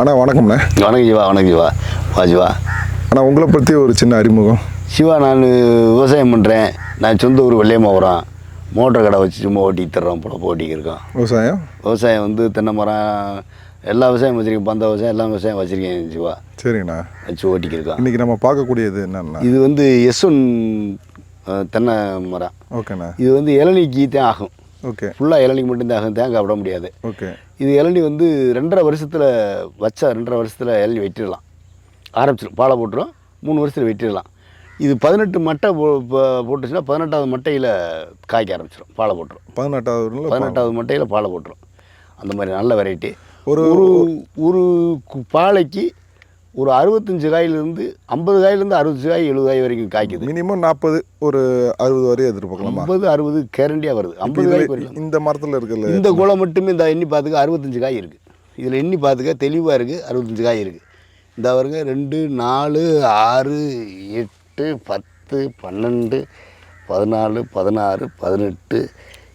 அண்ணா வணக்கம்ண்ணே. வணக்கம் ஜீவா வணக்கம் ஜீவா. வா ஜீவா. அண்ணா உங்களை பற்றி ஒரு சின்ன அறிமுகம். சிவா நான் விவசாயம் பண்ணுறேன் நான் சொந்த ஊர் வெள்ளையமாவரம் மோட்டர் கடை வச்சு சும்மா ஓட்டிட்டு தர்றோம் போல இருக்கோம். விவசாயம்? விவசாயம் வந்து தென்னை மரம் எல்லா விவசாயம் வச்சுருக்கேன். பந்த விவசாயம் எல்லா விவசாயம் வச்சுருக்கேன் சிவா சரிங்கண்ணா. வச்சு ஓட்டிக்கு இருக்கோம். இன்னைக்கு நம்ம பார்க்கக்கூடியது என்னண்ணா? இது வந்து எஸ் ஒன் தென்னை மரம். ஓகேண்ணா. இது வந்து இளநிக்கு தான் ஆகும். ஓகே ஃபுல்லாக இளநிக்கு மட்டும்தான் தேங்காய் விட முடியாது. ஓகே இது இளநி வந்து ரெண்டரை வருஷத்தில் வச்சா ரெண்டரை வருஷத்தில் இளநி வெட்டிடலாம். ஆரம்பிச்சிடும் பாலை போட்டுரும். மூணு வருஷத்தில் வெட்டிடலாம். இது பதினெட்டு மட்டை போ போட்டுச்சுன்னா பதினெட்டாவது மட்டையில் காய்க்க ஆரம்பிச்சிடும் பாலை போட்டுரும். பதினெட்டாவது பதினெட்டாவது மட்டையில் பாலை போட்டுரும். அந்த மாதிரி நல்ல வெரைட்டி ஒரு- ஒரு ஒரு பாலைக்கு ஒரு அறுபத்தஞ்சு காயிலிருந்து ஐம்பது காயிலேருந்து அறுபத்தஞ்சு காய் எழுபது காய் வரைக்கும் காய்க்குது. மினிமம் நாற்பது ஒரு அறுபது வரை எதிர்பார்க்கலாமா? ஐம்பது அறுபது கேரண்டியாக வருது. ஐம்பது காய் வரைக்கும். இந்த மரத்தில் இருக்குல்ல? இந்த குலை மட்டுமே இந்த எண்ணி பார்த்துக்க அறுபத்தஞ்சு காய் இருக்குது இதில் எண்ணி பார்த்துக்க தெளிவாக இருக்குது அறுபத்தஞ்சு காய் இருக்குது இந்த வருங்க ரெண்டு நாலு ஆறு எட்டு பத்து பன்னெண்டு பதினாலு பதினாறு பதினெட்டு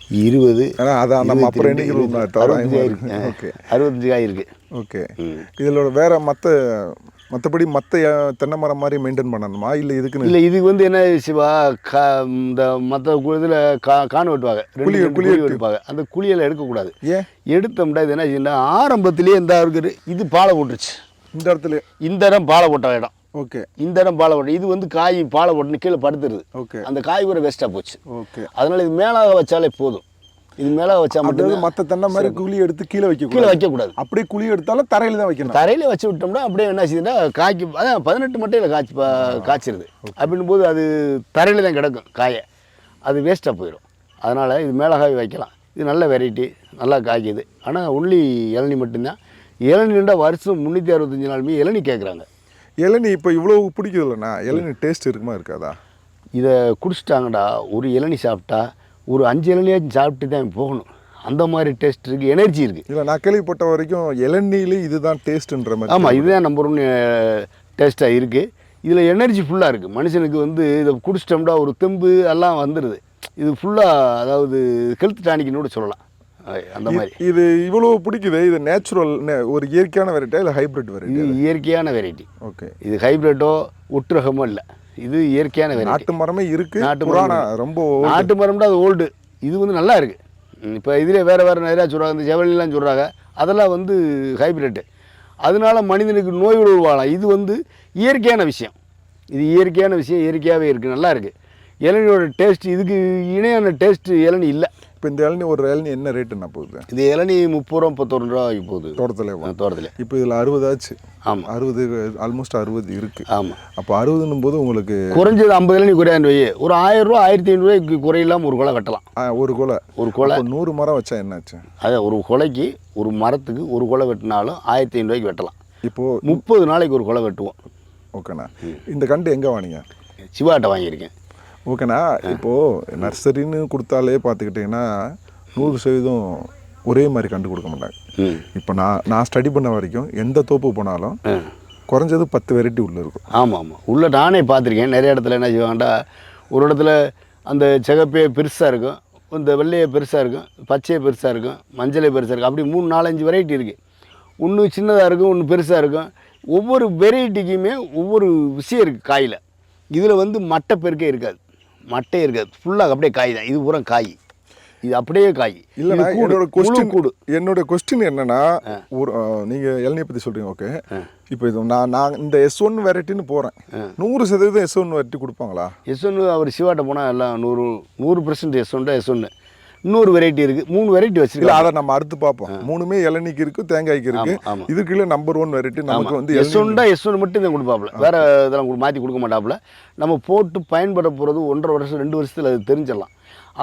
இருபது ஆனா அதான் நம்ம அப்புறம் எண்ணிக்கிறோம் இருபத்தி- அறுபத்தஞ்சு காய் இருக்கு ஓகே. அறுபத்தஞ்சு காய் இருக்குது ஓகே. இதில் வேற மற்ற மற்றபடி மற்ற தென்னை மரம் மாதிரி மெயின்டைன் பண்ணணுமா? இல்லை இதுக்குன்னு? இல்லை இதுக்கு வந்து என்ன சிவா கா இந்த மற்ற இதில் கா காணு வெட்டுவாங்க. குழி- குழி குழி வெட்டு. வெட்டுவாங்க. அந்த குழியெல்லாம் எடுக்கக்கூடாது. ஏன்? எடுத்தோம்னா இது என்ன ஆரம்பத்திலேயே இந்த இருக்குது இது பாலை போட்டுருச்சு. இந்த இடத்துல இந்த இடம் பாலை போட்ட இடம். ஓகே. இந்த இடம் பாலை போட்டு இது வந்து காய் பாலை போட்டுன்னு கீழே படுத்துருது. ஓகே. அந்த காய் கூட வேஸ்ட்டாக போச்சு. ஓகே. அதனால இது மேலாக வச்சாலே போதும். இது மேலாக வச்சா மட்டும் மற்ற தென்னை மாதிரி குழி எடுத்து கீழே வைக்க கீழே வைக்கக்கூடாது. அப்படியே குழி எடுத்தாலும் தரையில தான் வைக்கணும். தரையில் வச்சு விட்டோம்னா அப்படியே என்ன செய்யுதுன்னா காய்க்கு அதான் பதினெட்டு மட்டையில் காய்ச்சி காய்ச்சிருது. அப்படின்னும் போது அது தரையில் தான் கிடக்கும் காயை. அது வேஸ்ட்டாக போயிடும் அதனால் இது மேலகாய் வைக்கலாம். இது நல்ல வெரைட்டி நல்லா காய்க்குது. ஆனால் ஒன்லி இளநி மட்டும்தான். இளநின்றா வருஷம் முந்நூற்றி அறுபத்தஞ்சு நாளுமே இளநி கேட்குறாங்க இளநீ இப்போ இவ்வளவு பிடிக்குதுல்லண்ணா? இளநீ டேஸ்ட் இருக்குமா இருக்காதா? இதை குடிச்சிட்டாங்கடா. ஒரு இளநி சாப்பிட்டா ஒரு அஞ்சு இளநியாச்சும் சாப்பிட்டு தான் போகணும். அந்த மாதிரி டேஸ்ட் இருக்குது எனர்ஜி இருக்குது இல்லை நான் கேள்விப்பட்ட வரைக்கும் இளநீல இதுதான் டேஸ்ட்ன்ற மாதிரி ஆமாம் இதுதான் நம்பர் ஒன்று டேஸ்ட்டாக இருக்குது இதில் எனர்ஜி ஃபுல்லாக இருக்குது மனுஷனுக்கு வந்து இதை குடிச்சிட்டோம்னா ஒரு தெம்பு எல்லாம் வந்துடுது இது ஃபுல்லாக அதாவது ஹெல்த் டானிக்னு கூட சொல்லலாம். அந்த மாதிரி. இது இவ்வளவு பிடிக்குது? இது நேச்சுரல் ஒரு இயற்கையான வெரைட்டியா இல்லை ஹைபிரிட் வெரைட்டி இது இயற்கையான வெரைட்டி ஓகே இது ஹைப்ரிட்டோ ஒட்டுரகமோ இல்லை. இது இயற்கையான வெரைட்டி நாட்டு மரமே இருக்கு நாட்டு மரம் ரொம்ப நாட்டு மரம்னா அது ஓல்டு இது வந்து நல்லா இருக்குது இப்போ இதிலே வேறு வேறு நிறையா சொல்கிறாங்க இந்த ஜெவலிலாம் சொல்கிறாங்க அதெல்லாம் வந்து ஹைப்ரிட்டு அதனால மனிதனுக்கு நோய்கள் உருவாகலாம் இது வந்து இயற்கையான விஷயம். இது இயற்கையான விஷயம் இயற்கையாகவே இருக்குது நல்லா இருக்குது இளநியோட டேஸ்ட் இதுக்கு இணையான டேஸ்ட் இளநி இல்லை. இப்போ இந்த இளநீ ஒரு இளநீ என்ன ரேட்டுண்ணா போகுது இது இளநி முப்பது ரூபா முப்பத்தொரு ரூபாய்க்கு போகுது. தோட்டத்தில் தோட்டத்தில். இப்போ இதில் அறுபது ஆச்சு. ஆமாம் அறுபது ஆல்மோஸ்ட் அறுபது இருக்கு. ஆமாம் அப்போ அறுபதுன்னும் போது உங்களுக்கு குறைஞ்சது ஐம்பது இளநி குறையாண்டு வை ஒரு ஆயிரம் ரூபா ஆயிரத்தி ஐநூறுரூவாய்க்கு குறையில்லாமல் ஒரு குலை வெட்டலாம் ஆ, ஒரு கொலை. ஒரு குலை. நூறு மரம் வச்சா என்னாச்சு? அதை ஒரு குலைக்கு ஒரு மரத்துக்கு ஒரு குலை வெட்டினாலும் ஆயிரத்தி ஐநூறுரூவாய்க்கு வெட்டலாம். இப்போ முப்பது நாளைக்கு ஒரு குலை வெட்டுவோம். ஓகேண்ணா. இந்த கண்டு எங்கே வாங்கினீங்க? சிவாட்ட வாங்கியிருக்கேன். ஓகேண்ணா இப்போ நர்சரின்னு கொடுத்தாலே பார்த்துக்கிட்டிங்கன்னா நூறு சதவீதம் ஒரே மாதிரி கண்டு கொடுக்க மாட்டாங்க. இப்போ நான் நான் ஸ்டடி பண்ண வரைக்கும் எந்த தோப்பு போனாலும் குறைஞ்சது பத்து வெரைட்டி உள்ள இருக்கும். ஆமாம் ஆமாம் உள்ள நானே பார்த்துருக்கேன். நிறைய இடத்துல என்ன செய்வாங்கடா ஒரு இடத்துல அந்த சிகப்பே பெருசாக இருக்கும் இந்த வெள்ளையே பெருசாக இருக்கும் பச்சையே பெருசாக இருக்கும் மஞ்சளே பெருசாக இருக்கும். அப்படி மூணு நாலஞ்சு வெரைட்டி இருக்குது ஒன்று சின்னதாக இருக்கும் ஒன்று பெருசாக இருக்கும். ஒவ்வொரு வெரைட்டிக்குமே ஒவ்வொரு விஷயம் இருக்குது காயில். இதில் வந்து மட்டை பெருக்கே இருக்காது. மட்டே இருக்காது ஃபுல்லாக அப்படியே காய் தான். இது பூரா காய். இது அப்படியே காய். கூடு, என்னோட கொஸ்டின் கூடு. என்னோட கொஸ்டின் என்னன்னா ஒரு ஆ, நீங்க இளநியை பத்தி சொல்றீங்க ஓகே இப்போ இது நான் நான் இந்த எஸ் ஒன் வெரைட்டின்னு போறேன். நூறு சதவீதம் எஸ் ஒன் வெரைட்டி கொடுப்பாங்களா? எஸ் ஒன்று அவர் சிவாட்ட போனால் எல்லாம் நூறு நூறு பர்சன்ட் எஸ் ஒன் எஸ் ஒன்று இன்னொரு வெரைட்டி இருக்குது மூணு வெரைட்டி இல்ல வச்சுருக்காங்க. அதை நம்ம அடுத்து பார்ப்போம். மூணுமே இளநிக்கு இருக்கு தேங்காய்க்கு இருக்கு. ஆமா, ஆமா. இதுக்குள்ள நம்பர் ஒன் வெரைட்டி நமக்கு வந்து எஸ் ஒன் தான் எஸ் ஒன் மட்டும் தான் கொடுப்பாப்புல. வேற இதெல்லாம் மாற்றி கொடுக்க மாட்டாப்புல. நம்ம போட்டு பயன்பட போகிறது ஒன்றரை வருஷம் ரெண்டு வருஷத்தில் அது தெரிஞ்சிடலாம்.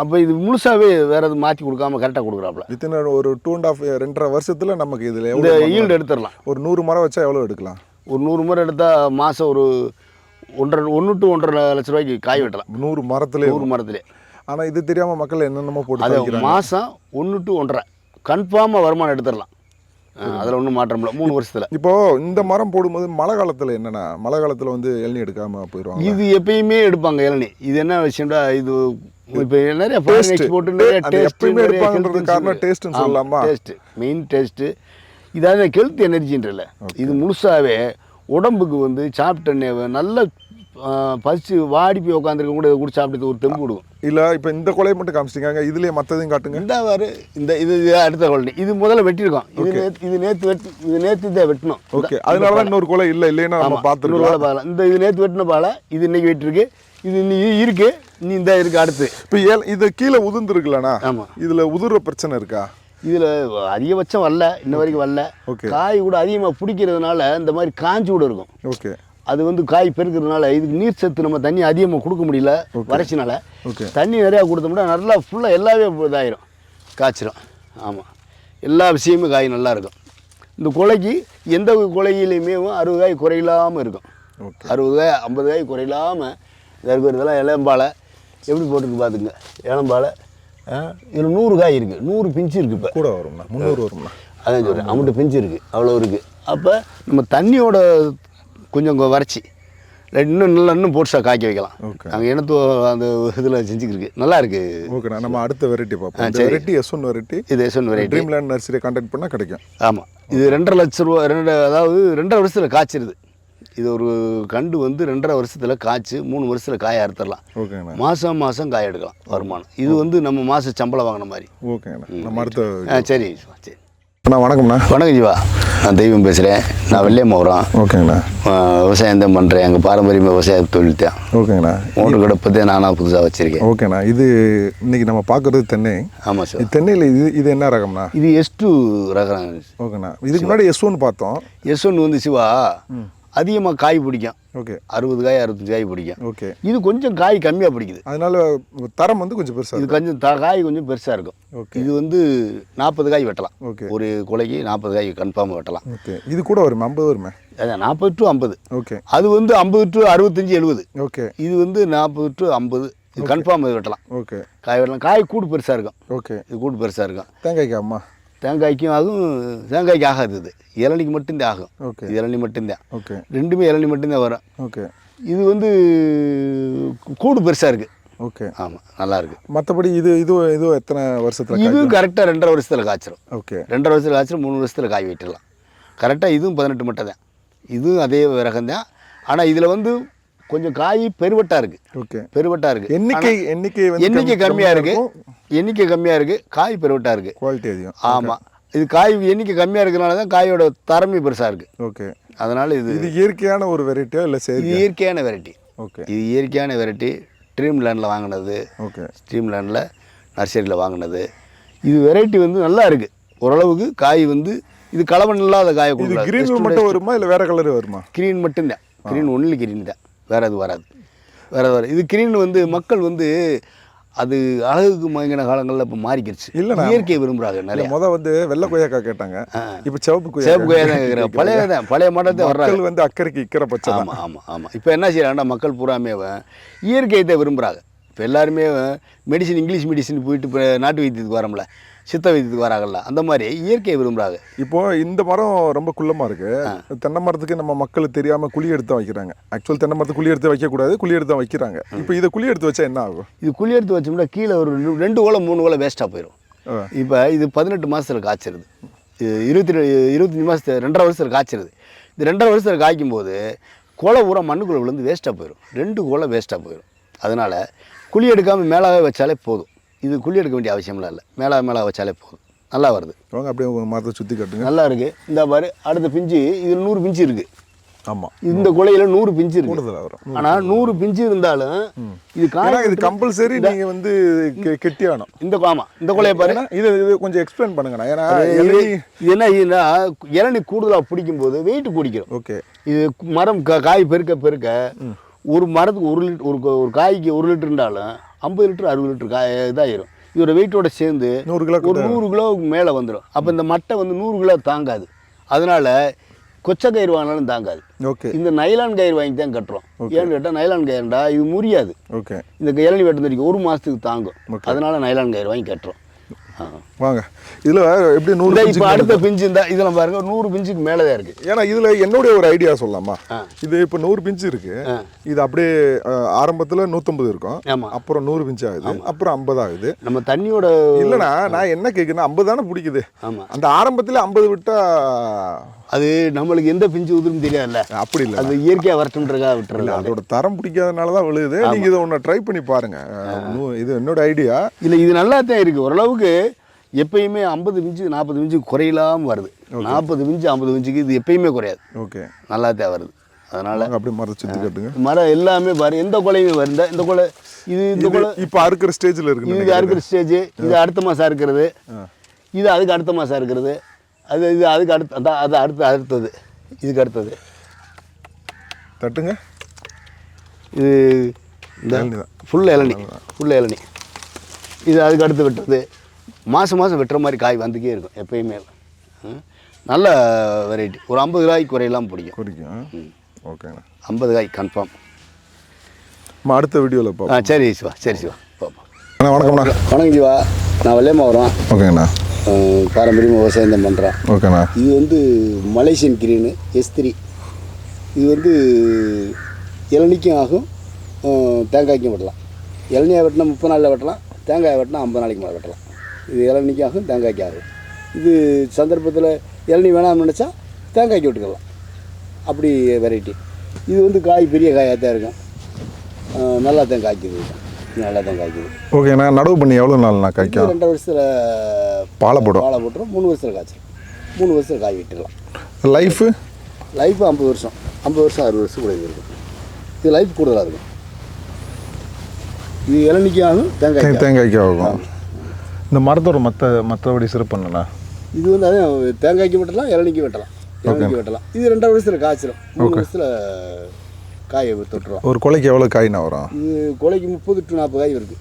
அப்போ இது முழுசாவே வேற எதுவும் மாற்றி கொடுக்காம கரெக்டாக கொடுக்குறாப்புல. வித்தின் ஒரு டூ அண்ட் ஆஃப் ரெண்டரை வருஷத்துல நமக்கு இதுல இந்த ஈல்டு எடுத்துடலாம். ஒரு நூறு மரம் வச்சா எவ்வளவு எடுக்கலாம்? ஒரு நூறு முறை எடுத்தால் மாதம் ஒரு ஒன்றரை ஒன்று டு ஒன்றரை லட்ச ரூபாய்க்கு காய் வெட்டலாம். நூறு மரத்துல நூறு மரத்திலே. ஆனா இது தெரியாம மக்கள் என்னென்னமோ போட்டு அது மாதம் ஒன்று டு ஒன்றரை. கன்ஃபார்மாக வருமானம் எடுத்துடலாம். அதில் ஒன்றும் மாற்றம் இல்லை. மூணு வருஷத்தில். இப்போ இந்த மரம் போடும்போது மழை காலத்துல என்னன்னா மழை காலத்துல வந்து இளநீ எடுக்காம போயிடுவாங்க இது எப்பயுமே எடுப்பாங்க இளநி. இது என்ன விஷயம்டா இது இப்போ நிறைய taste, எப்பயுமே எடுப்பாங்கன்றது காரணம் இருக்கு. taste ன்னு ஆமா, சொல்லலாமா? taste. மெயின் டேஸ்ட்டு இதாவது கெல்த் எனர்ஜின்றல இது முழுசாவே உடம்புக்கு வந்து சாப்பிட்டனே நல்ல பசிச்சு வாடி போய் உட்காந்துருக்க கூட இதை கூட சாப்பிட்டு ஒரு தெம்பு கொடுக்கும். இல்ல இப்போ இந்த கொலையை மட்டும் காமிச்சிட்டீங்க. இதுலயே மத்ததையும் காட்டுங்க. இந்த வாரு இந்த இது இது அடுத்த குழந்தை இது முதல்ல வெட்டியிருக்கோம். இது நேத்து இது நேற்று வெட்டு இது நேற்று தான் வெட்டணும் ஓகே அதனால தான் இன்னொரு கொலை இல்ல இல்லைன்னா நம்ம பார்த்துருக்கோம் வாழை பாலம் இந்த இது நேற்று வெட்டின பாலை இது இன்னைக்கு வெட்டிருக்கு இது இன்னி இருக்கு. நீ இந்த இருக்கு அடுத்து. இப்போ ஏல் இது கீழே உதிர்ந்துருக்குல்லண்ணா ஆமா. இதுல உதிர்ற பிரச்சனை இருக்கா? இதில் அதிகபட்சம் வரல இன்ன வரைக்கும் வரல. Okay. காய் கூட அதிகமாக பிடிக்கிறதுனால இந்த மாதிரி காஞ்சு கூட இருக்கும். ஓகே அது வந்து காய் பெருக்கிறதுனால இதுக்கு நீர் சத்து நம்ம தண்ணி அதிகமாக கொடுக்க முடியல வறட்சினால. தண்ணி நிறையா கொடுத்தோம்னா நல்லா ஃபுல்லாக எல்லாமே இதாயிரும். காய்ச்சிரும். ஆமாம் எல்லா விஷயமும் காய் நல்லா இருக்கும். இந்த கொலைக்கு எந்த கொலையிலையுமே அறுபது காய் குறையில்லாமல் இருக்கும். அறுபது காய் ஐம்பது காய் குறையில்லாமல் இருக்கிறதெல்லாம் இளம்பாலை. எப்படி போட்டுருக்கு பார்த்துங்க இளம்பாலை இதில் நூறு காய் இருக்குது நூறு பிஞ்சு இருக்குது இப்போ. கூட வரும்ண்ணா. முந்நூறு வரும்ண்ணா. அதான் சொல்கிறேன் அம்மட்டு பிஞ்சு இருக்குது அவ்வளோ இருக்குது அப்போ நம்ம தண்ணியோட கொஞ்சம் வறட்சி. இன்னும் நல்லா இன்னும் போட்ஸாக காய்க்க வைக்கலாம். நாங்கள் இனத்து அந்த இதில் செஞ்சுக்கிருக்கு நல்லா இருக்குது ஓகேண்ணா நம்ம அடுத்த வெரைட்டி பார்ப்போம். வெரைட்டி எஸ் ஒன் வெரைட்டி இது எஸ்என் வெரைட்டி ட்ரீம் லேண்ட் நர்சரியை கான்டாக்ட் பண்ணால் கிடைக்கும். ஆமாம் இது ரெண்டரை லட்ச ரூபா ரெண்டு அதாவது ரெண்டரை வருஷத்தில் காய்ச்சிருது. இது ஒரு கண்டு வந்து ரெண்டரை வருஷத்தில் காய்ச்சி மூணு வருஷத்தில் காய அறுத்துடலாம். ஓகேண்ணா. மாதம் மாதம் காய எடுக்கலாம் வருமானம். இது வந்து நம்ம மாதம் சம்பளம் வாங்கின மாதிரி. ஓகேண்ணா. நம்ம அடுத்த ஆ சரி. சரி. அண்ணா வணக்கம்ண்ணா. வணக்கம் ஜீவா. நான் தெய்வம் பேசுகிறேன் நான் வெள்ளையம்மாவரம் ஓகேங்கண்ணா. விவசாயம் தான் பண்ணுறேன் எங்கள் பாரம்பரிய விவசாய தொழில் தான். ஓகேங்கண்ணா. மூன்று கடை பற்றி நானாக புதுசாக வச்சுருக்கேன். ஓகேண்ணா இது இன்னைக்கு நம்ம பார்க்குறது தென்னை. ஆமாம் சார். தென்னையில் இது இது என்ன ரகம்ண்ணா? இது எஸ் டூ ரகம். ஓகேண்ணா இதுக்கு முன்னாடி எஸ் ஒன் பார்த்தோம். எஸ் ஒன்று வந்து சிவா அதிகமாக காய் பிடிக்கும். ஓகே. அறுபது காய் அறுபத்தஞ்சு காய் பிடிக்கும். ஓகே. இது கொஞ்சம் காய் கம்மியாக பிடிக்குது. அதனால தரம் வந்து கொஞ்சம் பெருசாக இது கொஞ்சம் த காய் கொஞ்சம் பெருசாக இருக்கும். ஓகே. இது வந்து நாற்பது காய் வெட்டலாம். ஓகே. ஒரு கொலைக்கு நாற்பது காய் கன்ஃபார்மாக வெட்டலாம். ஓகே. இது கூட வருமே? ஐம்பது வருமே? அதான் நாற்பது டு ஐம்பது. ஓகே. அது வந்து ஐம்பது டு அறுபத்தஞ்சு எழுபது. ஓகே. இது வந்து நாற்பது டு ஐம்பது. இது கன்ஃபார்ம் வெட்டலாம். ஓகே. காய் வெட்டலாம். காய் கூடு பெருசாக இருக்கும். ஓகே. இது கூடு பெருசாக இருக்கும். தேங்காய்க்கா அம்மா? தேங்காய்க்கும் ஆகும் தேங்காய்க்கு ஆகாது இது இளநிக்கு மட்டும்தான் ஆகும். ஓகே இளநி மட்டும்தான். ஓகே ரெண்டுமே இளநி மட்டும்தான் வரும். ஓகே இது வந்து கூடு பெருசாக இருக்குது ஓகே ஆமாம் நல்லா இருக்கு. மற்றபடி இது இது இது எத்தனை வருஷத்தில் இது கரெக்டாக ரெண்டரை வருஷத்தில் காய்ச்சிரும். ஓகே ரெண்டரை வருஷத்தில் காய்ச்சிரும் மூணு வருஷத்தில் காய் வெட்டிடலாம் கரெக்டாக இதுவும் பதினெட்டு மட்டும் தான் இதுவும் அதே ரகம் தான் ஆனால் இதில் வந்து கொஞ்சம் காய் பெருவட்டாக இருக்குது ஓகே. பெருவட்டாக இருக்குது எண்ணிக்கை எண்ணிக்கை எண்ணிக்கை கம்மியாக இருக்குது எண்ணிக்கை கம்மியாக இருக்குது காய் பெருவட்டாக இருக்குது குவாலிட்டி அதிகம். ஆமாம் இது காய் எண்ணிக்கை கம்மியாக இருக்கிறனால தான் காயோட தரமே பெருசாக இருக்குது ஓகே அதனால் இது இது இயற்கையான ஒரு வெரைட்டியா இல்லை செயற்கை? இயற்கையான வெரைட்டி ஓகே இது இயற்கையான வெரைட்டி ட்ரீம் லேண்டில் வாங்கினது. ஓகே ஸ்ட்ரீம் லேண்டில் நர்சரியில் வாங்கினது. இது வெரைட்டி வந்து நல்லா இருக்குது ஓரளவுக்கு காய் வந்து இது கலவன் இல்லாத காயை இது கொடுக்கலாம் கிரீன் மட்டும் வருமா இல்லை வேற கலர் வருமா? கிரீன் மட்டும்தான். கிரீன் ஒன்லி கிரீன் தான். வேறு அது வராது. வேறு வராது. இது கிரீன் வந்து மக்கள் வந்து அது அழகுக்கு மயங்கின காலங்களில் இப்போ மாறிக்கிடுச்சு இல்லைண்ணா. இயற்கையை விரும்புகிறாங்க இல்ல நிறைய முத வந்து வெள்ளை கொய்யாக்கா கேட்டாங்க. இப்போ சிவப்பு சேப்பு கொய்யாக்கா கொய்யா தான் கேட்குறாங்க பழைய தான் பழைய மாடல் தான் வர்றாங்க வந்து அக்கறைக்கு இக்கரை பச்சை ஆமாம் ஆமாம் ஆமாம் இப்போ என்ன செய்யறாங்கன்னா மக்கள் பூராமே இயற்கையை தான் விரும்புகிறாங்க இப்போ எல்லாருமே மெடிசின் இங்கிலீஷ் மெடிசின் போயிட்டு இப்போ நாட்டு வைத்தியத்துக்கு வரோம்ல. சித்த வைத்தியத்துக்கு வராங்கல்ல அந்த மாதிரி இயற்கையை விரும்புகிறாங்க இப்போ இந்த மரம் ரொம்ப குள்ளமா இருக்கு. தென்னை மரத்துக்கு நம்ம மக்கள் தெரியாம குழி எடுத்து வைக்கிறாங்க. ஆக்சுவல் தென்னை மரத்துக்கு குழி எடுத்து வைக்க கூடாது குழி எடுத்து வைக்கிறாங்க. இப்போ இதை குழி எடுத்து வச்சா என்ன ஆகும்? இது குழி எடுத்து வச்சோம்னா கீழே ஒரு ரெண்டு- ஓலை மூணு ஓலை வேஸ்ட்டாக போயிடும். இப்போ இது பதினெட்டு மாதத்தில் காய்ச்சிருது. இருபத்தி இருபத்தஞ்சி மாதத்து ரெண்டரை வருஷத்தில் காய்ச்சிருது. இது ரெண்டரை வருஷத்தில் காய்க்கும் போது குலை பூரா மண்ணுக்குள்ளே விழுந்து வேஸ்ட்டாக போயிடும் ரெண்டு குலை வேஸ்ட்டாக போயிடும் அதனால் குழி எடுக்காமல் மேலாவே வச்சாலே போதும். இது குழி எடுக்க வேண்டிய அவசியம்லாம் இல்லை. மேலே மேலே வச்சாலே போதும். நல்லா வருது. வாங்க அப்படியே மரத்தை சுத்தி காட்டுங்க. நல்லா இருக்குது இந்த பாரு அடுத்த பிஞ்சு இதில் நூறு பிஞ்சு இருக்குது ஆமா. இந்த குலையில நூறு பிஞ்சு இருக்குது கூடுதலா வரும். ஆனால் நூறு பிஞ்சு இருந்தாலும் இது காய் இது கம்பல்சரி நீங்க வந்து கெ- கெட்டியாகணும் இந்த ஆமாம் இந்த குலையை பாரு. ஏன்னா இது இது கொஞ்சம் எக்ஸ்பிளைன் பண்ணுங்கண்ணா ஏன்னா என்ன இதுன்னா இளநீ கூடுதலாக பிடிக்கும்போது வெயிட் கூடிக்கிறோம் ஓகே. இது மரம் காய் பெருக்க பெருக்க ஒரு மரத்துக்கு ஒரு லிட்டர் ஒரு காய்க்கு ஒரு லிட்டர்ன்றாலும் ஐம்பது லிட்டர் அறுபது லிட்டர் காய் இதாயிரும். இதோட வெயிட்டோட சேர்ந்து நூறு கிலோ ஒரு நூறு கிலோவுக்கு மேலே வந்துடும் அப்போ இந்த மட்டை வந்து நூறு கிலோ தாங்காது. அதனால கொச்சை கயிறு வாங்கினாலும் தாங்காது. ஓகே. இந்த நைலான் கயிறு வாங்கி தான் கட்டுறோம். ஏன்னு கேட்டால் நைலான் கயிறுண்டா இது முறியாது. ஓகே. இந்த இளநீ வெட்டம் தெரியும் ஒரு மாதத்துக்கு தாங்கும். அதனால நைலான் கயிறு வாங்கி கட்டுறோம். வாங்க. இதில் எப்படி நூறு இப்போ அடுத்த பிஞ்சு இந்த இதெல்லாம் பாருங்க நூறு பிஞ்சுக்கு மேலே தான் இருக்குது ஏன்னா இதுல என்னுடைய ஒரு ஐடியா சொல்லலாமா. இது இப்போ நூறு பிஞ்சு இருக்கு. இது அப்படியே ஆரம்பத்துல நூத்தம்பது இருக்கும். அப்புறம் நூறு பிஞ்சு ஆகுது. அப்புறம் ஐம்பது ஆகுது. நம்ம தண்ணியோட இல்லைண்ணா நான் என்ன கேட்குறேன் ஐம்பது தானே பிடிக்குது. அந்த ஆரம்பத்துல ஐம்பது விட்டா அது நம்மளுக்கு எந்த பிஞ்சு உதிரும் தெரியாதுல்ல. அப்படி இல்லை அது இயற்கையாக வரட்டுன்றதுக்காக இல்ல விட்டுறல அதோட தரம் பிடிக்காதனால தான் விழுகுது நீங்க இதை ஒன்று ட்ரை பண்ணி பாருங்க. அஹ், நூ- இது என்னோட ஐடியா இல்லை இது நல்லா தான் இருக்குது ஓரளவுக்கு எப்பயுமே ஐம்பது பிஞ்சு நாற்பது பிஞ்சு குறையிலாம வருது. நாற்பது பிஞ்சு ஐம்பது பிஞ்சுக்கு இது எப்பயுமே குறையாது. ஓகே. நல்லா தான் வருது. அதனால் அப்படியே மரத்தை சுற்றி கட்டுங்க மரம் எல்லாமே பாரு எந்த கொலையுமே வருது இந்த- கொலை இது இந்த கொலை இப்போ அறுக்கிற ஸ்டேஜில் இருக்கு இது அறுக்கிற ஸ்டேஜ் இது அடுத்த மாதம் இருக்கிறது இது அதுக்கு அடுத்த மாதம் இருக்கிறது அது இது அதுக்கு அடுத்து அதான் அது அடுத்து அடுத்தது. இதுக்கு அடுத்தது. தட்டுங்க. இது இந்த. ஃபுல் இளநி. ஃபுல் இளநி. இது அதுக்கு அடுத்து வெட்டுறது மாதம் மாதம் வெட்டுற மாதிரி காய் வந்துக்கே இருக்கும் எப்பயுமே. நல்ல வெரைட்டி ஒரு ஐம்பது காய் குறையெல்லாம் பிடிக்கும். குறிக்கும் ஓகேண்ணா. ஐம்பது காய் கன்ஃபார்ம் நம்ம அடுத்த வீடியோவில் ஆ பார்ப்போம் சரி சிவா சரி சிவா பார்ப்போம். அண்ணா வணக்கம்ண்ணா. வணக்கம் சிவா. நான் வெள்ளையம்மா வரோம் ஓகேண்ணா. பாரம்பரியமாக விவசாயம் தான் பண்ணுறேன் ஓகேண்ணா. இது வந்து மலேசியன் கிரீனு எஸ் த்ரீ இது வந்து இளநிக்கும் ஆகும் தேங்காய்க்கும் வெட்டலாம். இளநியாக வெட்டினா முப்பது நாளில் வெட்டலாம் தேங்காய் வெட்டினா ஐம்பது நாளைக்கு மேலே வெட்டலாம். இது இளநிக்கும் ஆகும் தேங்காய்க்கு ஆகும் இது சந்தர்ப்பத்தில் இளநி வேணாம்னு நினச்சா தேங்காய்க்கு விட்டுக்கலாம். அப்படி வெரைட்டி இது வந்து காய் பெரிய காயாக தான் இருக்கும். நல்லா தான் காய்க்குது. இது. நல்லா தான் காய்க்குது. ஓகேண்ணா நடவு பண்ணி எவ்வளோ நாள்ண்ணா காய்க்கும்? ரெண்டரை வருஷத்தில் பாலை போடும் வாழை போட்டுரும். மூணு வருஷத்தில் காய்ச்சிடும் மூணு வருஷத்தில் காய் விட்டுடலாம் லைஃபு லைஃப் ஐம்பது வருஷம். ஐம்பது வருஷம் அறுபது வருஷம் கூட இருக்கும். இது லைஃப் கூடுதலாக இருக்கும். இது இளநிக்கும் ஆகும் தேங்காய். தேங்காய்க்கு ஆகும் இந்த மரத்தோட மற்ற மற்றபடி சிறப்பு என்னண்ணா? இது வந்து அதான் தேங்காய்க்கு வெட்டலாம் இளநிக்கு வெட்டலாம். இளநிக்கு வெட்டலாம். இது ரெண்டாவது வருஷத்தில் காய்ச்சிடும் மூணு வருஷத்தில் காயை தொட்டுரும் ஒரு கொலைக்கு எவ்வளோ காய்ண்ணா வரும்? இது கொலைக்கு முப்பது டு நாற்பது காய் இருக்குது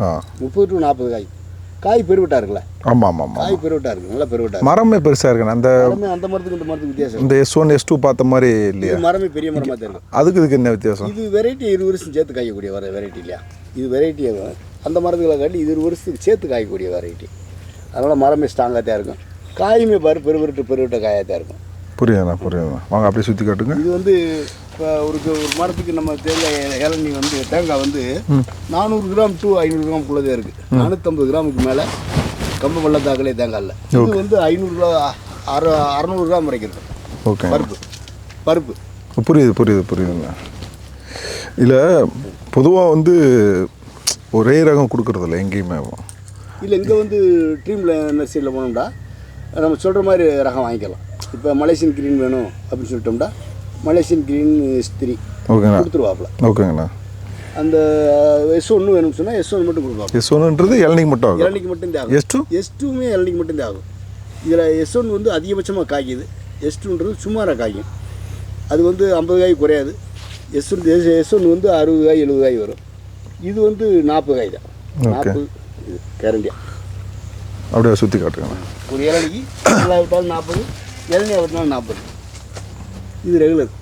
ஆ. முப்பது டு நாற்பது காய். காய் பெருவிட்டா இருக்குல்ல? ஆமாம் ஆமாம் காய் பெருவிட்டா இருக்கு. நல்லா பெருவிட்டா இருக்கு. மரமே பெருசாக இருக்குண்ணா. அந்த அந்த மரத்துக்கு இந்த மரத்துக்கு வித்தியாசம் இந்த எஸ் ஒன் எஸ் டூ பார்த்த மாதிரி இல்லையா? மரமே பெரிய மரமாக தான் இருக்கும் அதுக்கு இதுக்கு என்ன வித்தியாசம்? இது வெரைட்டி இருபது வருஷம் சேர்த்து காய்க்கக்கூடிய வர வெரைட்டி இல்லையா? இது வெரைட்டி அந்த மரத்துக்களை காட்டி இது இருபது வருஷத்துக்கு சேர்த்து காய்க்கக்கூடிய வெரைட்டி அதனால் மரமே ஸ்ட்ராங்காக தான் இருக்கும். காயுமே பாரு பெருவிட்டு பெருவிட்ட காயாக தான் இருக்கும். புரியுதுண்ணா புரியுதுண்ணா. வாங்க அப்படியே சுற்றி காட்டுங்க. இது வந்து இப்போ ஒரு ஒரு மரத்துக்கு நம்ம தேங்காய் இளநி வந்து தேங்காய் வந்து நானூறு கிராம் டு ஐநூறு கிராம் குள்ளதே இருக்குது நானூற்றம்பது கிராமுக்கு மேலே கம்பு பள்ளத்தாக்கலே தேங்காய் இல்லை. இது வந்து ஐநூறு கிலோ அற அறநூறு கிராம் வரைக்கும் ஓகே. பருப்பு. பருப்பு. புரியுது புரியுது புரியுதுண்ணா. இல்லை பொதுவாக வந்து ஒரே ரகம் கொடுக்குறதில்ல எங்கேயுமே இல்லை இங்கே வந்து ட்ரீமில் நர்சரியில் போனோம்டா. நம்ம சொல்கிற மாதிரி ரகம் வாங்கிக்கலாம். இப்போ மலேசியன் கிரீன் வேணும் அப்படின்னு சொல்லிட்டோம்டா. மலேசியன் கிரீன் ஸ்திரி ஓகேண்ணா கொடுத்துருவாப்புல ஓகேங்கண்ணா அந்த எஸ் ஒன்று வேணும்னு சொன்னால் எஸ் ஒன்று மட்டும் கொடுப்பாங்க எஸ் ஒன்றுன்றது இளநிக்கு மட்டும் ஆகும். இளநிக்கு மட்டும் தான் ஆகும். எஸ் டூ எஸ் டூமே இளநிக்கு மட்டும் தான் ஆகும். இதில் எஸ் ஒன் வந்து அதிகபட்சமாக காய்க்குது. எஸ் டூன்றது சுமாராக காய்க்கும். அது வந்து ஐம்பது காய் குறையாது. S one S S one வந்து அறுபது காய் எழுபது காய் வரும். இது வந்து நாற்பது காய் தான். நாற்பது இது கேரண்டியா அப்படியே சுற்றி காட்டுங்கண்ணா ஒரு இளநிக்கு நல்லா விட்டாலும் நாற்பது இளநியாக விட்டாலும் நாற்பது. இது ரெகுலர்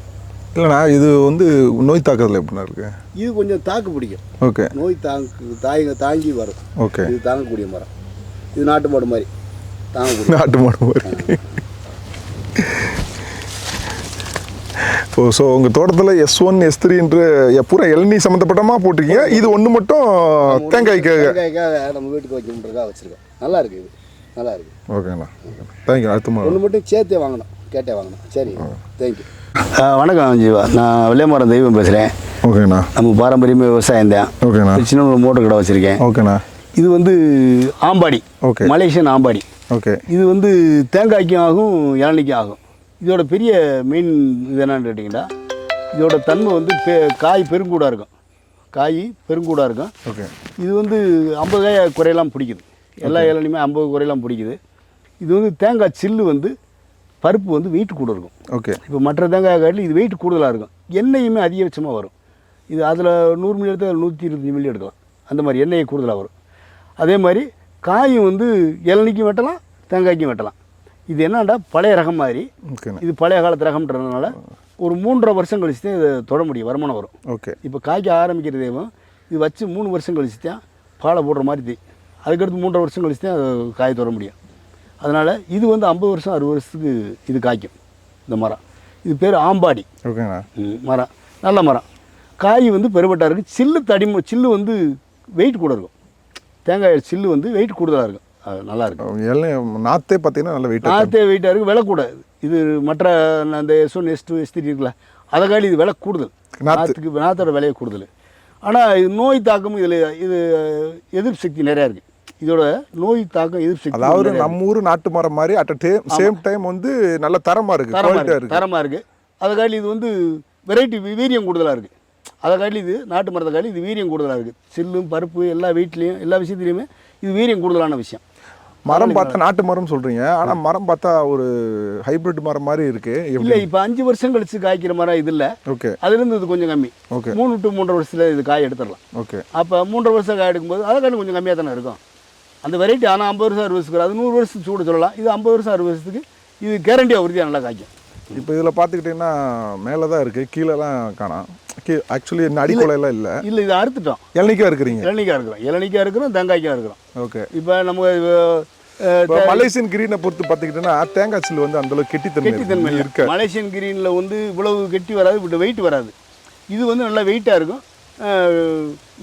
இல்லைண்ணா இது வந்து நோய் தாக்குதல் எப்படிண்ணா இருக்கு? இது கொஞ்சம் தாக்கு பிடிக்கும். ஓகே. நோய் தாங்கு தாங்க தாங்கி வரும். ஓகே. இது தாங்கக்கூடிய மரம். இது நாட்டு மாடு மாதிரி. தாங்கக்கூடிய நாட்டு மாடு மாதிரி. ஓ ஸோ உங்கள் தோட்டத்தில் எஸ் ஒன் எஸ் த்ரீன்ற பூரா இளநீ சம்மந்தப்பட்டமா போட்டிருக்கீங்க? இது ஒன்று மட்டும் தேங்காய்க்காக நம்ம வீட்டுக்கு வைக்கணுன்றதுக்காக வச்சுருக்கோம். நல்லா இருக்குது இது. நல்லா இருக்குது ஓகேண்ணா. தேங்க்யூ அடுத்த ஒன்று மட்டும் சேர்த்தே வாங்கணும். கேட்டே வாங்கணும். சரி. தேங்க்யூ வணக்கம் ஜீவா. நான் வெள்ளையமரம் தெய்வம் பேசுகிறேன் ஓகேண்ணா. நம்ம பாரம்பரியமாக விவசாயம் தான். ஓகேண்ணா. சின்ன ஒரு மோட்டர் கடை வச்சுருக்கேன். ஓகேண்ணா. இது வந்து ஆம்பாடி. ஓகே. மலேசியன் ஆம்பாடி. ஓகே. இது வந்து தேங்காய்க்கும் ஆகும் இளநிக்கும் ஆகும். இதோட பெரிய மெயின் இது என்னன்னு கேட்டிங்கன்னா இதோட தன்மை வந்து பெ காய் பெருங்கூடாக இருக்கும். காய் பெருங்கூடாக இருக்கும். ஓகே. இது வந்து ஐம்பது காய் குறையெல்லாம் பிடிக்குது. எல்லா இளநியுமே ஐம்பது குறையெல்லாம் பிடிக்குது. இது வந்து தேங்காய் சில்லு வந்து பருப்பு வந்து வெயிட் கூட இருக்கும். ஓகே. இப்போ மற்ற தேங்காய் காட்டில் இது வெயிட் கூடுதலாக இருக்கும். எண்ணெயுமே அதிகபட்சமாக வரும். இது அதில் நூறு மில்லி எடுத்தால் நூற்றி இருபத்தஞ்சி மில்லி எடுக்கலாம். அந்த மாதிரி எண்ணெய் கூடுதலாக வரும். அதே மாதிரி காயும் வந்து இளநிக்கும் வெட்டலாம் தேங்காய்க்கும் வெட்டலாம். இது என்னடா பழைய ரகம் மாதிரி. இது பழைய காலத்து ரகம்ன்றதுனால ஒரு மூன்றரை வருஷம் கழிச்சு தான் இதை தொட முடியும் வருமானம் வரும். ஓகே. இப்போ காய்க்க ஆரம்பிக்கிறதேவும் இது வச்சு மூணு வருஷம் கழிச்சு தான் பாலை போடுற மாதிரி தி- அதுக்கடுத்து மூன்றரை வருஷம் கழிச்சு தான் காய் தர முடியும். அதனால் இது வந்து ஐம்பது வருஷம் அறுபது வருஷத்துக்கு இது காய்க்கும் இந்த மரம். இது பேர் ஆம்பாடி. ஓகேங்கண்ணா ம், மரம். நல்ல மரம். காய் வந்து பெருபட்டா இருக்குது சில்லு தடிம சில்லு வந்து வெயிட் கூட இருக்கும். தேங்காய் சில்லு வந்து வெயிட் கூடுதலாக இருக்கும். நல்லா இருக்கும் இளநீ நாற்றே பார்த்தீங்கன்னா நல்ல வெயிட்டாக நாற்றே வெயிட்டாக இருக்குது விலை கூட. இது மற்ற அந்த S one S two S three இருக்குல்ல அதை காலி இது விலை கூடுதல். நாற்றுக்கு நாத்தோட விலையை கூடுதல். ஆனால் இது நோய் தாக்கம் இதில் இது எதிர்ப்பு சக்தி நிறையா இருக்குது இதோட நோய் தாக்கம் எதிர்ப்பு சக்தி அதாவது நம்ம ஊர் நாட்டு மரம் மாதிரி அட் டேம் சேம் டைம் வந்து நல்ல தரமா இருக்கு தரமாக இருக்குது இருக்கு தரமாக இருக்குது அதை காட்டில் இது வந்து வெரைட்டி வீரியம் கூடுதலாக இருக்குது அதை காட்டில் இது நாட்டு மரத்தை காட்டில் இது வீரியம் கூடுதலாக இருக்குது சில்லும் பருப்பு எல்லா வீட்லேயும் எல்லா விஷயத்துலையுமே இது வீரியம் கூடுதலான விஷயம். மரம் பார்த்தா நாட்டு மரம் சொல்றீங்க. ஆனா மரம் பார்த்தா ஒரு ஹைபிரிட் மரம் மாதிரி இருக்கு. இல்லை இப்போ அஞ்சு வருஷம் கழிச்சு காய்க்கிற மரம் இது இல்லை. ஓகே. அதுலேருந்து இது கொஞ்சம் கம்மி. ஓகே. மூணு டு மூன்றரை வருஷத்தில் இது காய் எடுத்துடலாம். ஓகே. அப்போ மூன்றரை வருஷம் காய் எடுக்கும்போது அதை காட்டி கொஞ்சம் கம்மியாக தானே இருக்கும். அந்த வெரைட்டி ஆனால் ஐம்பது வருஷம் அறுபது வருஷத்துக்கு அது நூறு வருஷத்துக்கு சூடு சொல்லலாம். இது ஐம்பது வருஷம் அறுபது வருஷத்துக்கு இது கேரண்டியாக உறுதியாக நல்லா காய்க்கும். இப்போ இதில் பார்த்துக்கிட்டிங்கன்னா மேலே தான் இருக்குது கீழெல்லாம் காணாம். கீ ஆக்சுவலி இந்த அடிக்கொலையெல்லாம் இல்லை. இல்லை இதை அறுத்துட்டோம். இளநிக்கா இருக்கிறீங்க இளநிக்காய் இருக்கிறோம் இளநிக்காய் இருக்கிறோம் தேங்காய்க்காய் இருக்கிறோம் ஓகே. இப்போ நம்ம மலேசியன் கிரீனை பொறுத்து பார்த்துக்கிட்டோன்னா தேங்காய் சில்லு வந்து அந்த அளவுக்கு கெட்டித்தன்மை கெட்டித்தன்மை இருக்கு. இல்லை. இருக்க. மலேசியன் கிரீனில் வந்து இவ்வளவு கெட்டி வராது இப்படி வெயிட் வராது. இது வந்து நல்லா வெயிட்டாக இருக்கும்.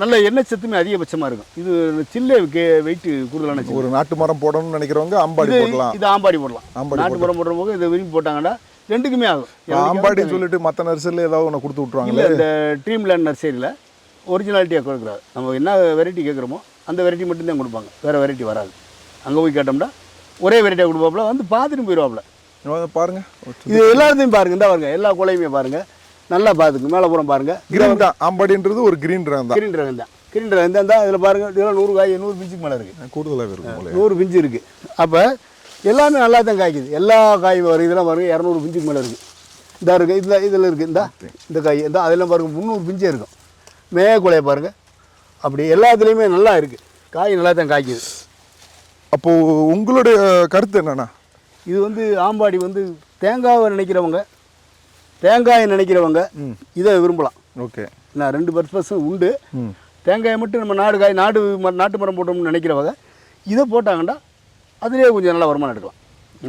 நல்ல எண்ணெய் சத்துமே அதிகபட்சமாக இருக்கும். இது சில்லே கே வெயிட் கூடுதலான சில்லு. ஒரு நாட்டு மரம் போடணும்னு நினைக்கிறவங்க அம்பாடி போடலாம் இது ஆம்பாடி போடலாம். நாட்டு மரம் போடுற போது இதை விரும்பி போட்டாங்கன்னா ரெண்டுக்குமே ஆகும். ஆம்பாடின்னு சொல்லிட்டு மற்ற நர்சரியில் ஏதாவது ஒன்று கொடுத்து இல்லை விட்ருவாங்களே இந்த ட்ரீம் லேண்ட் நர்சரியில் ஒரிஜினாலிட்டியாக கொடுக்குறாரு. நம்ம என்ன வெரைட்டி கேட்குறோமோ அந்த வெரைட்டி மட்டும்தான் கொடுப்பாங்க. வேறு வெரைட்டி வராது. அங்கே போய் கேட்டோம்னா ஒரே வெரைட்டியாக கொடுப்பாப்புல வந்து பார்த்துட்டு போயிடுவாப்புல பாருங்க. இது எல்லாத்தையும் பாருங்க இந்த பாருங்க எல்லா குலையுமே பாருங்க. நல்லா பார்த்துக்கு மேலே புறம் பாருங்க. கிரீன் தான் ஆம்பாடின்றது ஒரு கிரீன் ரகம் தான். கிரீன் ரகம் தான். கிரீன் ரகம் தான் இதில் பாருங்க இதெல்லாம் நூறு காய் நூறு பிஞ்சுக்கு மேலே இருக்குது கூடுதலாக இருக்கும் போல நூறு பிஞ்சு இருக்குது அப்போ எல்லாமே நல்லா தான் காய்க்குது. எல்லா காய் வரும். இதெல்லாம் பாருங்க இரநூறு பிஞ்சுக்கு மேலே இருக்குது இந்த இருக்குது இதில் இதில் இருக்குது இந்த இந்த காய் இந்த அதெல்லாம் பாருங்க முந்நூறு பிஞ்சே இருக்கும். மே குலையை பாருங்க. அப்படி எல்லாத்துலேயுமே நல்லா இருக்குது காய் நல்லா தான் காய்க்குது. அப்போ உங்களுடைய கருத்து என்னன்னா? இது வந்து ஆம்பாடி வந்து தேங்காவை நினைக்கிறவங்க தேங்காயை நினைக்கிறவங்க இதை விரும்பலாம். ஓகே. நான் ரெண்டு பர்பஸும் உண்டு. தேங்காயை மட்டும் நம்ம நாடு காய் நாடு நாட்டு மரம் போட்டோம்னு நினைக்கிறவங்க இதை போட்டாங்கன்னா அதுலேயே கொஞ்சம் நல்லா வருமானம் எடுக்கலாம்.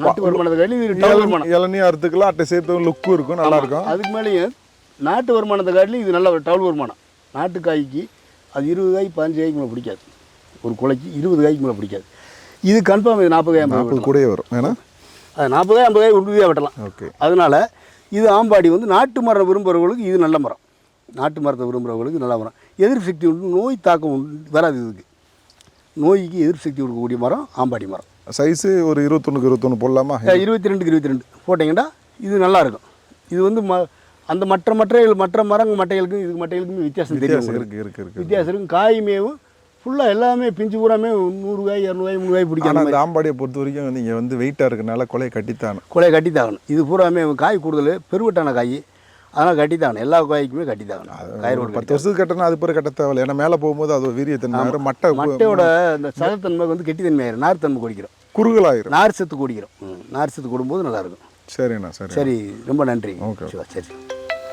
நாட்டு வருமானத்தை காட்டி இது டவுன் வருமானம். இளநீ அறுத்துக்கலாம் அட்டை சேர்த்து லுக்கும் இருக்கும் நல்லா இருக்கும். அதுக்கு மேலேயும் நாட்டு வருமானத்தை காட்டிலும் இது நல்ல டவுன் வருமானம். நாட்டு காய்க்கு அது இருபது காய் பதினஞ்சு காய்க்கு மேலே பிடிக்காது. ஒரு குலைக்கு இருபது காய்க்கு மேலே பிடிக்காது. இது கன்ஃபார்ம் இது நாற்பது காய் ஐம்பது கூடயே வரும். ஏன்னா அது நாற்பது காய் ஐம்பது காய் உறுதியாக வெட்டலாம். ஓகே. அதனால இது ஆம்பாடி வந்து நாட்டு மரம் விரும்புகிறவங்களுக்கு இது நல்ல மரம். நாட்டு மரத்தை விரும்புகிறவங்களுக்கு நல்ல மரம். எதிர்ப்பு சக்தி உண்டு நோய் தாக்கம் வராது இதுக்கு. நோய்க்கு எதிர்ப்பு சக்தி கொடுக்கக்கூடிய மரம் ஆம்பாடி மரம். சைஸு ஒரு இருபத்தொன்னுக்கு இருபத்தொன்று போடலாமா? இருபத்தி ரெண்டுக்கு இருபத்தி ரெண்டு போட்டிங்கன்னா இது நல்லா இருக்கும் இது வந்து ம அந்த மற்ற மற்ற மற்ற மரங்க மட்டைகளுக்கும் இதுக்கு மட்டைகளுக்கும் வித்தியாசம் தெரியும் வித்தியாசம் உங்களுக்கு. இருக்கு இருக்கு இருக்கு. வித்தியாசம் இருக்கும் காயுமேவும் ஃபுல்லாக எல்லாமே பிஞ்சு பூராமே நூறு காய் இரநூறு காய் முந்நூறு காய் பிடிக்கும் அந்த ஆம்பாடியை பொறுத்த வரைக்கும் நீங்கள் வந்து வெயிட்டாக இருக்கனால கொலையை கட்டித்தானு. கொலையை கட்டி தாகணும் இது பூராமே காய் கூடுதல் பெருவட்டான காய். அதனால் கட்டி தாகணும் எல்லா காய்க்குமே கட்டி தாகணும் கயிறு ஒரு பத்து வருஷத்துக்கு கட்டினா அது பிறகு கட்ட தேவையில்ல. ஏன்னா மேலே போகும்போது அது வீரியத்தன்மை மட்டை மட்டையோட அந்த சதத்தன்மை வந்து கெட்டித்தன்மை ஆயிரும் நார் தன்மை குடிக்கிறோம். குறுகலாயிரும். நார் சத்து குடிக்கிறோம் நார் சத்து கொடும்போது நல்லாயிருக்கும். சரிண்ணா சரி சரி ரொம்ப நன்றி. சிவா சரி.